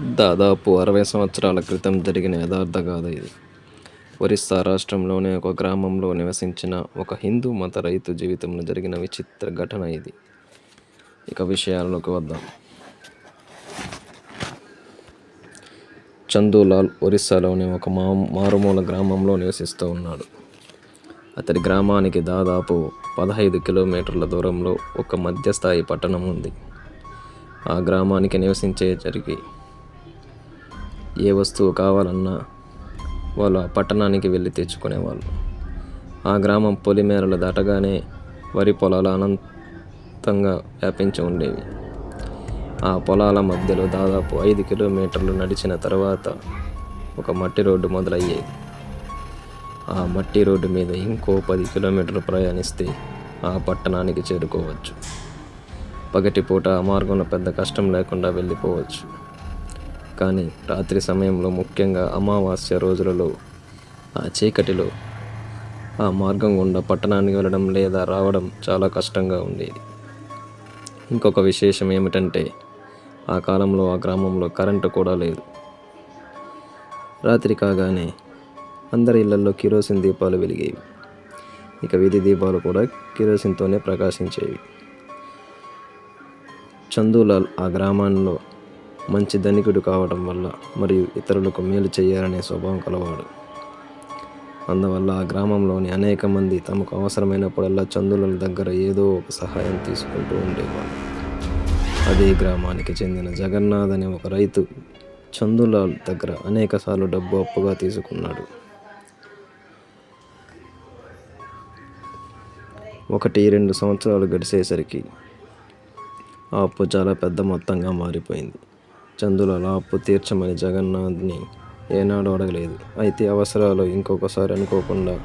దాదాపు అరవై సంవత్సరాల క్రితం జరిగిన యథార్థ గాథ ఇది. ఒరిస్సా రాష్ట్రంలోని ఒక గ్రామంలో నివసించిన ఒక హిందూ మత రైతు జీవితంలో జరిగిన విచిత్ర ఘటన ఇది. ఇక విషయాల్లోకి వద్దాం. చందూలాల్ ఒరిస్సాలోని ఒక మా మారుమూల గ్రామంలో నివసిస్తూ ఉన్నాడు. అతడి గ్రామానికి దాదాపు పదహైదు కిలోమీటర్ల దూరంలో ఒక మధ్యస్థాయి పట్టణం ఉంది. ఆ గ్రామానికి నివసించే జరిగి ఏ వస్తువు కావాలన్నా వాళ్ళు ఆ పట్టణానికి వెళ్ళి తెచ్చుకునేవాళ్ళు. ఆ గ్రామం పొలిమేరలు దాటగానే వరి పొలాలు అనంతంగా వ్యాపించి ఉండేవి. ఆ పొలాల మధ్యలో దాదాపు ఐదు కిలోమీటర్లు నడిచిన తర్వాత ఒక మట్టి రోడ్డు మొదలయ్యేది. ఆ మట్టి రోడ్డు మీద ఇంకో పది కిలోమీటర్లు ప్రయాణిస్తే ఆ పట్టణానికి చేరుకోవచ్చు. పగటిపూట ఆ మార్గంలో పెద్ద కష్టం లేకుండా వెళ్ళిపోవచ్చు. కానీ రాత్రి సమయంలో ముఖ్యంగా అమావాస్య రోజులలో ఆ చీకటిలో ఆ మార్గం గుండా పట్టణానికి వెళ్ళడం లేదా రావడం చాలా కష్టంగా ఉండేది. ఇంకొక విశేషం ఏమిటంటే ఆ కాలంలో ఆ గ్రామంలో కరెంటు కూడా లేదు. రాత్రి కాగానే అందరి ఇళ్ళలో కిరోసిన్ దీపాలు వెలిగేవి. ఇక వీధి దీపాలు కూడా కిరోసిన్తోనే ప్రకాశించేవి. చందూలాల్ ఆ గ్రామంలో మంచి ధనికుడు కావడం వల్ల మరియు ఇతరులకు మేలు చేయాలనే స్వభావం కలవాడు. అందువల్ల ఆ గ్రామంలోని అనేక మంది తమకు అవసరమైనప్పుడల్లా చందుల దగ్గర ఏదో ఒక సహాయం తీసుకుంటూ ఉండేవారు. అదే గ్రామానికి చెందిన జగన్నాథ్ అనే ఒక రైతు చందులాల్ దగ్గర అనేకసార్లు డబ్బు అప్పుగా తీసుకున్నాడు. ఒకటి రెండు సంవత్సరాలు గడిచేసరికి ఆ అప్పు చాలా పెద్ద మొత్తంగా మారిపోయింది. చందులాల్ అప్పు తీర్చమని జగన్నాథ్ని ఏనాడు అడగలేదు. అయితే అవసరాలు ఇంకొకసారి అనుకోకుండా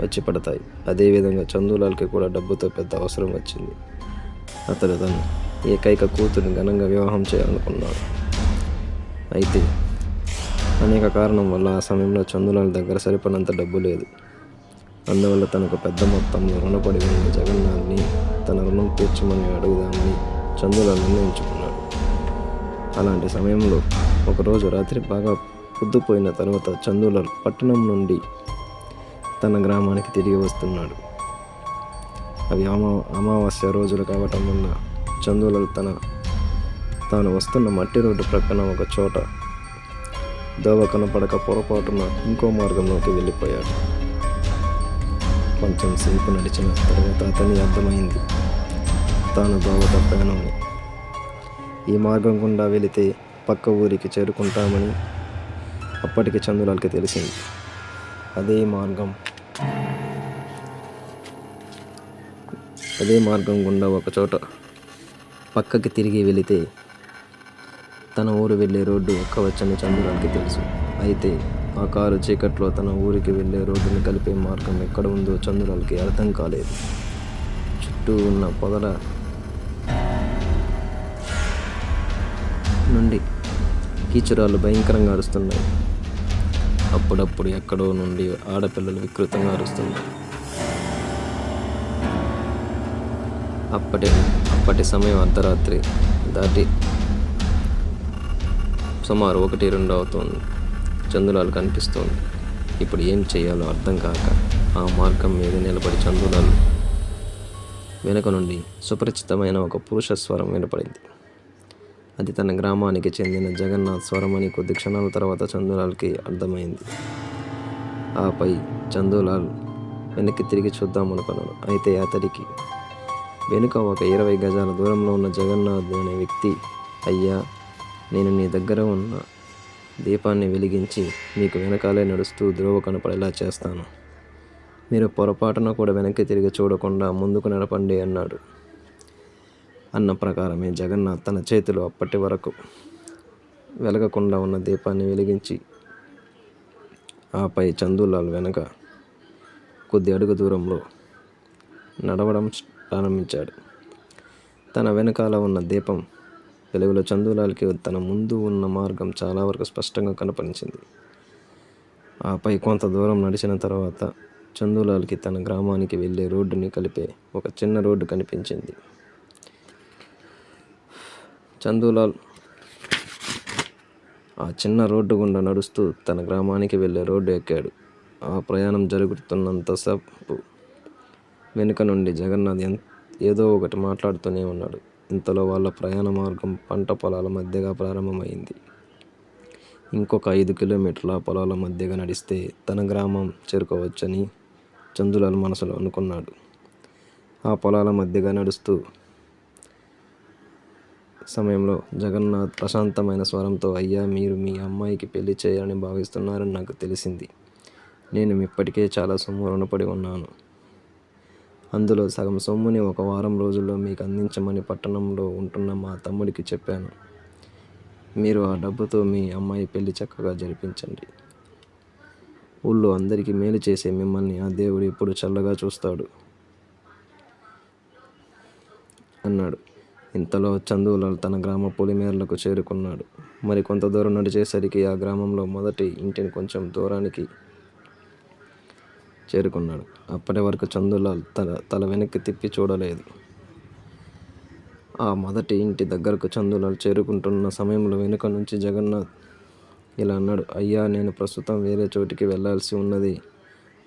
వచ్చి పడతాయి. అదేవిధంగా చందులాల్కి కూడా డబ్బుతో పెద్ద అవసరం వచ్చింది. అతడు తన ఏకైక కూతురిని ఘనంగా వివాహం చేయాలనుకున్నాడు. అయితే అనేక కారణం వల్ల ఆ సమయంలో చందులాల్ దగ్గర సరిపడినంత డబ్బు లేదు. అందువల్ల తనకు పెద్ద మొత్తంలో రుణపడి ఉన్న జగన్నాథ్ని తన రుణం తీర్చమని అడుగుదామని చందులాల్ నిర్ణయించుకున్నాడు. అలాంటి సమయంలో ఒకరోజు రాత్రి బాగా పొద్దుపోయిన తర్వాత చందులాల్ పట్టణం నుండి తన గ్రామానికి తిరిగి వస్తున్నాడు. అవి అమా అమావాస్య రోజులు కావటం వల్ల చందులాల్ తన తాను వస్తున్న మట్టి రోడ్డు ప్రక్కన ఒక చోట దోవ కనపడక పొరపాటున ఇంకో మార్గంలోకి వెళ్ళిపోయాడు. కొంచెం సేపు నడిచిన తర్వాత అతని అర్థమైంది. తాను దోవ తప్పానని ఈ మార్గం గుండా వెళితే పక్క ఊరికి చేరుకుంటామని అప్పటికి చందులాల్కి తెలిసింది. అదే మార్గం. అదే మార్గం గుండా ఒక చోట పక్కకి తిరిగి వెళితే తన ఊరు వెళ్ళే రోడ్డు ఎక్కవచ్చని చంద్రురానికి తెలుసు. అయితే ఆ కారు చీకట్లో తన ఊరికి వెళ్ళే రోడ్డుని కలిపే మార్గం ఎక్కడ ఉందో చంద్రులకి అర్థం కాలేదు. చుట్టూ ఉన్న పొదల నుండి కీచురాళ్ళు భయంకరంగా అరుస్తున్నాయి. అప్పుడప్పుడు ఎక్కడో నుండి ఆడపిల్లలు వికృతంగా అరుస్తుంది అప్పటి అప్పటి సమయం అర్ధరాత్రి దాటి సుమారు ఒకటి రెండు అవుతుంది. చందులాలు కనిపిస్తుంది. ఇప్పుడు ఏం చేయాలో అర్థం కాక ఆ మార్గం మీద నిలబడి చందులాలు వెనుక నుండి సుపరిచితమైన ఒక పురుష స్వరం వినపడింది. అది తన గ్రామానికి చెందిన జగన్నాథ్ స్వరం అని కొద్ది క్షణాల తర్వాత చందులాల్కి అర్థమైంది. ఆపై చందులాల్ వెనక్కి తిరిగి చూద్దాం అయితే అతడికి వెనుక ఒక ఇరవై గజాల దూరంలో ఉన్న జగన్నాథ్ అనే వ్యక్తి అయ్యా నేను నీ దగ్గర ఉన్న దీపాన్ని వెలిగించి మీకు వెనకాలే నడుస్తూ ద్రోవ కనపడేలా చేస్తాను. మీరు పొరపాటున కూడా వెనక్కి తిరిగి చూడకుండా ముందుకు నడపండి అన్నాడు. అన్న ప్రకారమే జగన్నాథ్ తన చేతిలో అప్పటి వరకు వెలగకుండా ఉన్న దీపాన్ని వెలిగించి ఆపై చందులాల్ వెనక కొద్ది అడుగు దూరంలో నడవడం ప్రారంభించాడు. తన వెనకాల ఉన్న దీపం వెలుగులో చందులాల్కి తన ముందు ఉన్న మార్గం చాలా వరకు స్పష్టంగా కనపరిచింది. ఆపై కొంత దూరం నడిచిన తర్వాత చందులాల్కి తన గ్రామానికి వెళ్ళే రోడ్డుని కలిపే ఒక చిన్న రోడ్డు కనిపించింది. చందులాల్. ఆ చిన్న రోడ్డు గుండా నడుస్తూ తన గ్రామానికి వెళ్ళే రోడ్డు ఎక్కాడు. ఆ ప్రయాణం జరుగుతున్నంతసేపు వెనుక నుండి జగన్నాథ్ ఎంత ఏదో ఒకటి మాట్లాడుతూనే ఉన్నాడు. ఇంతలో వాళ్ళ ప్రయాణ మార్గం పంట పొలాల మధ్యగా ప్రారంభమైంది. ఇంకొక ఐదు కిలోమీటర్ల పొలాల మధ్యగా నడిస్తే తన గ్రామం చేరుకోవచ్చని చందులాల్ మనసులో అనుకున్నాడు. ఆ పొలాల మధ్యగా నడుస్తూ సమయంలో జగన్నాథ్ ప్రశాంతమైన స్వరంతో అయ్యా మీరు మీ అమ్మాయికి పెళ్ళి చేయాలని భావిస్తున్నారని నాకు తెలిసింది. నేను ఇప్పటికే చాలా సొమ్ము రుణపడి ఉన్నాను. అందులో సగం సొమ్ముని ఒక వారం రోజుల్లో మీకు అందించమని పట్టణంలో ఉంటున్న మా తమ్ముడికి చెప్పాను. మీరు ఆ డబ్బుతో మీ అమ్మాయి పెళ్ళి చక్కగా జరిపించండి. ఊళ్ళో అందరికీ మేలు చేసే మిమ్మల్ని ఆ దేవుడు ఎప్పుడు చల్లగా చూస్తాడు అన్నాడు. ఇంతలో చందులాల్ తన గ్రామ పొలిమేరలకు చేరుకున్నాడు. మరి కొంత దూరం నడిచేసరికి ఆ గ్రామంలో మొదటి ఇంటిని కొంచెం దూరానికి చేరుకున్నాడు. అప్పటి వరకు చందులాల్ తల తల వెనక్కి తిప్పి చూడలేదు. ఆ మొదటి ఇంటి దగ్గరకు చందులాల్ చేరుకుంటున్న సమయంలో వెనుక నుంచి జగన్నాథ్ ఇలా అన్నాడు అయ్యా నేను ప్రస్తుతం వేరే చోటికి వెళ్ళాల్సి ఉన్నది.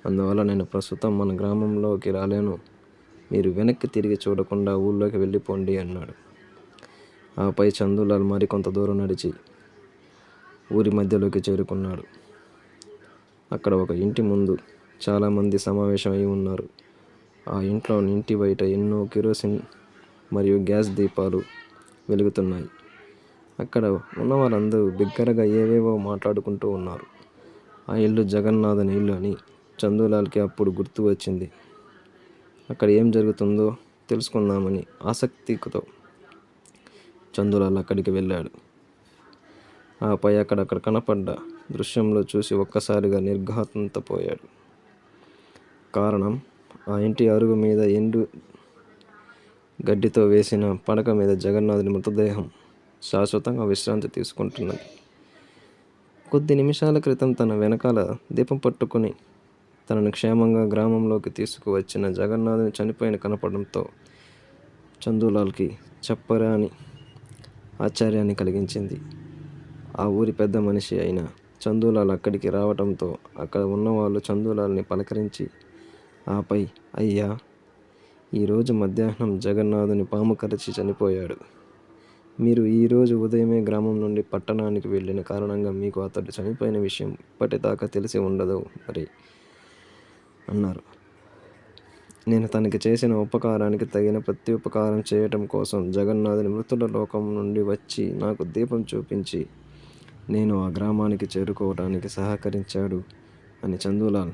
అందువల్ల నేను ప్రస్తుతం మన గ్రామంలోకి రాలేను. మీరు వెనక్కి తిరిగి చూడకుండా ఊళ్ళోకి వెళ్ళిపోండి అన్నాడు. ఆపై చందులాల్ మరి కొంత దూరం నడిచి ఊరి మధ్యలోకి చేరుకున్నాడు. అక్కడ ఒక ఇంటి ముందు చాలామంది సమావేశమై ఉన్నారు. ఆ ఇంట్లో ఇంటి బయట ఎన్నో కిరోసిన్ మరియు గ్యాస్ దీపాలు వెలుగుతున్నాయి. అక్కడ ఉన్న వారందరూ బిగ్గరగా ఏవేవో మాట్లాడుకుంటూ ఉన్నారు. ఆ ఇల్లు జగన్నాథన్ ఇల్లు అని చందులాల్కి అప్పుడు గుర్తు వచ్చింది. అక్కడ ఏం జరుగుతుందో తెలుసుకుందామని ఆసక్తితో చందులాల్ అక్కడికి వెళ్ళాడు. ఆపై అక్కడక్కడ కనపడ్డ దృశ్యంలో చూసి ఒక్కసారిగా నిర్ఘాతంతపోయాడు కారణం ఆ ఇంటి అరుగు మీద ఎండు గడ్డితో వేసిన పడక మీద జగన్నాథుని మృతదేహం శాశ్వతంగా విశ్రాంతి తీసుకుంటున్నది. కొద్ది నిమిషాల క్రితం తన వెనకాల దీపం పట్టుకుని తనను క్షేమంగా గ్రామంలోకి తీసుకువచ్చిన జగన్నాథుని చనిపోయిన కనపడంతో చందులాల్కి చెప్పరాని ఆశ్చర్యాన్ని కలిగించింది. ఆ ఊరి పెద్ద మనిషి అయిన చందులాల్ అక్కడికి రావటంతో అక్కడ ఉన్నవాళ్ళు చందులాల్ని పలకరించి ఆపై అయ్యా ఈరోజు మధ్యాహ్నం జగన్నాథుని పాము కరిచి చనిపోయాడు. మీరు ఈరోజు ఉదయమే గ్రామం నుండి పట్టణానికి వెళ్ళిన కారణంగా మీకు అతడు చనిపోయిన విషయం ఇప్పటిదాకా తెలిసి ఉండదు మరి అన్నారు. నేను తనకి చేసిన ఉపకారానికి తగిన ప్రతి ఉపకారం చేయటం కోసం జగన్నాథుని మృతుల లోకం నుండి వచ్చి నాకు దీపం చూపించి నేను ఆ గ్రామానికి చేరుకోవడానికి సహకరించాడు అని చందులాల్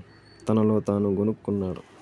తనలో తాను గొనుక్కున్నాడు.